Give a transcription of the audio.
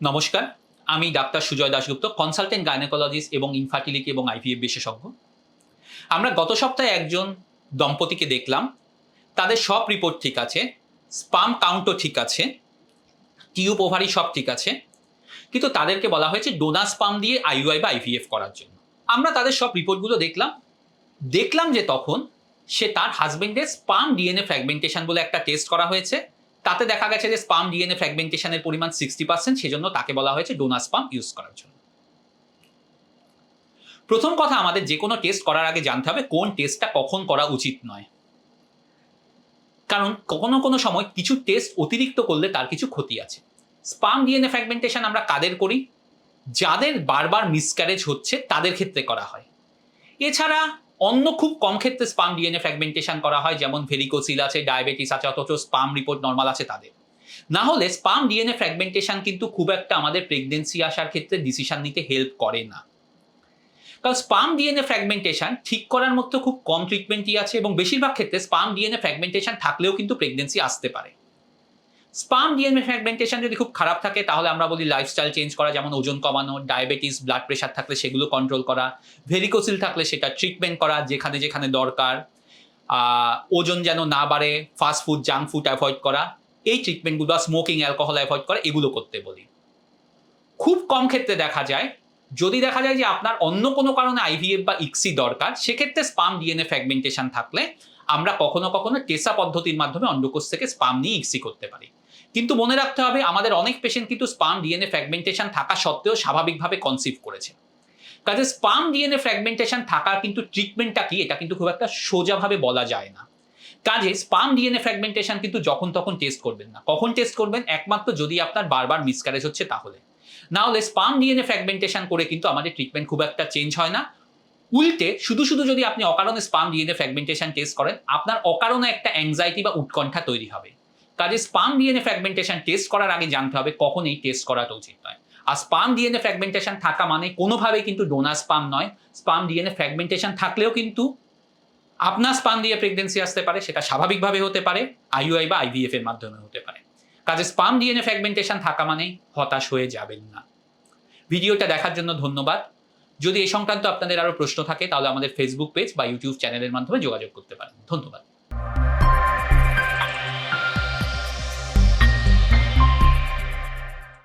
নমস্কার, আমি doctor Sujoy Dasgupta consultant gynaecologist এবং ইনফার্টিলিটি এবং আইভিএফ বিশেষজ্ঞ। আমরা গত সপ্তাহে একজন দম্পতিকে দেখলাম, তাদের সব রিপোর্ট ঠিক আছে স্পাম কাউন্টও ঠিক আছে টিউব ওভারি সব ঠিক আছে, কিন্তু তাদেরকে বলা হয়েছে ডোনা স্পাম দিয়ে আইইউআই বা আইভিএফ করার জন্য। আমরা তাদের সব রিপোর্টগুলো দেখলাম দেখলাম যে তখন সে তার হাজবেন্ডের স্পাম ডিএনএ ফ্র্যাগমেন্টেশন বলে একটা টেস্ট করা হয়েছে তাতে দেখা গেছে যে স্পাম ডিএনএ ফ্র্যাগমেন্টেশনের পরিমাণ সিক্সটি পার্সেন্ট সেজন্য তাকে বলা হয়েছে ডোনা স্পাম ইউজ করার জন্য। প্রথম কথা আমাদের যে কোনো টেস্ট করার আগে জানতে হবে কোন টেস্টটা কখন করা উচিত নয়। কারণ কখনো কোনো সময় কিছু টেস্ট অতিরিক্ত করলে তার কিছু ক্ষতি আছে। স্পাম ডিএনএ ফ্র্যাগমেন্টেশন আমরা কাদের করি? যাদের বারবার মিসক্যারেজ হচ্ছে, তাদের ক্ষেত্রে করা হয়। এছাড়া অন্য খুব কম ক্ষেত্রে স্পাম ডিএনএ ফ্র্যাগমেন্টেশন করা হয়, যেমন ভেরিকোসিল আছে ডায়াবেটিস আছে, অথচ স্পাম রিপোর্ট নর্মাল আছে তাদের। না হলে স্পাম ডিএনএ ফ্র্যাগমেন্টেশন কিন্তু খুব একটা আমাদের প্রেগনেন্সি আসার ক্ষেত্রে ডিসিশন নিতে হেল্প করে না। কারণ স্পাম ডিএনএ ফ্র্যাগমেন্টেশন ঠিক করার মতো খুব কম ট্রিটমেন্টই আছে এবং বেশিরভাগ ক্ষেত্রে স্পাম ডিএনএ ফ্র্যাগমেন্টেশন থাকলেও কিন্তু প্রেগনেন্সি আসতে পারে। স্পাম ডিএনএ ফ্র্যাগমেন্টেশন যদি খুব খারাপ থাকে, তাহলে আমরা বলি লাইফস্টাইল চেঞ্জ করা, যেমন ওজন কমানো ডায়াবেটিস ব্লাড প্রেশার থাকলে সেগুলো কন্ট্রোল করা ভেরিকোসিল থাকলে সেটা ট্রিটমেন্ট করা, যেখানে যেখানে দরকার ওজন যেন না বাড়ে fast food junk food avoid করা, এই ট্রিটমেন্টগুলো বা স্মোকিং অ্যালকোহল অ্যাভয়েড করা, এগুলো করতে বলি। খুব কম ক্ষেত্রে দেখা যায়, যদি দেখা যায় যে আপনার অন্য কোনো কারণে আইভিএফ বা ইক্সি দরকার, সেক্ষেত্রে স্পাম ডিএনএ ফ্র্যাগমেন্টেশন থাকলে আমরা কখনো কখনো টেসা পদ্ধতির মাধ্যমে অন্ডকোষ থেকে স্পাম নিয়ে ইক্সি করতে পারি। কিন্তু মনে রাখতে হবে, আমাদের অনেক পেশেন্ট কিন্তু স্পাম ডিএনএ ফ্র্যাগমেন্টেশন থাকা সত্ত্বেও স্বাভাবিকভাবে কনসিভ করেছে। কাজে স্পাম ডিএনএ ফ্র্যাগমেন্টেশন থাকার কিন্তু ট্রিটমেন্টটা কি, এটা কিন্তু খুব একটা সোজাভাবে বলা যায় না। কাজে স্পাম ডিএনএ ফ্র্যাগমেন্টেশন কিন্তু যখন তখন টেস্ট করবেন না। কখন টেস্ট করবেন? একমাত্র যদি আপনার বারবার মিসক্যারেজ হচ্ছে তাহলে। না হলে স্পাম ডিএনএ ফ্র্যাগমেন্টেশন করে কিন্তু আমাদের ট্রিটমেন্ট খুব একটা চেঞ্জ হয় না। উল্টে শুধু শুধু যদি আপনি অকারণে স্পাম ডিএনএ ফ্র্যাগমেন্টেশন টেস্ট করেন, আপনার অকারণে একটা অ্যাংজাইটি বা উৎকণ্ঠা তৈরি হবে। কাজে স্পাম ডিএনএ ফ্র্যাগমেন্টেশন টেস্ট করার আগে জানতে হবে কখন এই টেস্ট করাটা উচিত নয়। আর স্পাম ডিএনএ ফ্র্যাগমেন্টেশন থাকা মানে কোনোভাবেই কিন্তু ডোনার স্পাম নয়। স্পাম ডিএনএ ফ্র্যাগমেন্টেশন থাকলেও কিন্তু আপনার স্পাম দিয়ে প্রেগনেন্সি আসতে পারে, সেটা স্বাভাবিকভাবে হতে পারে আইইউআই বা আইভিএফ এর মাধ্যমে হতে পারে। কাজে স্পাম ডিএনএ ফ্র্যাগমেন্টেশন থাকা মানে হতাশ হয়ে যাবেন না। ভিডিওটা দেখার জন্য ধন্যবাদ। যদি এই সংক্রান্ত আপনাদের আরও প্রশ্ন থাকে, তাহলে আমাদের ফেসবুক পেজ বা ইউটিউব চ্যানেলের মাধ্যমে যোগাযোগ করতে পারেন। ধন্যবাদ।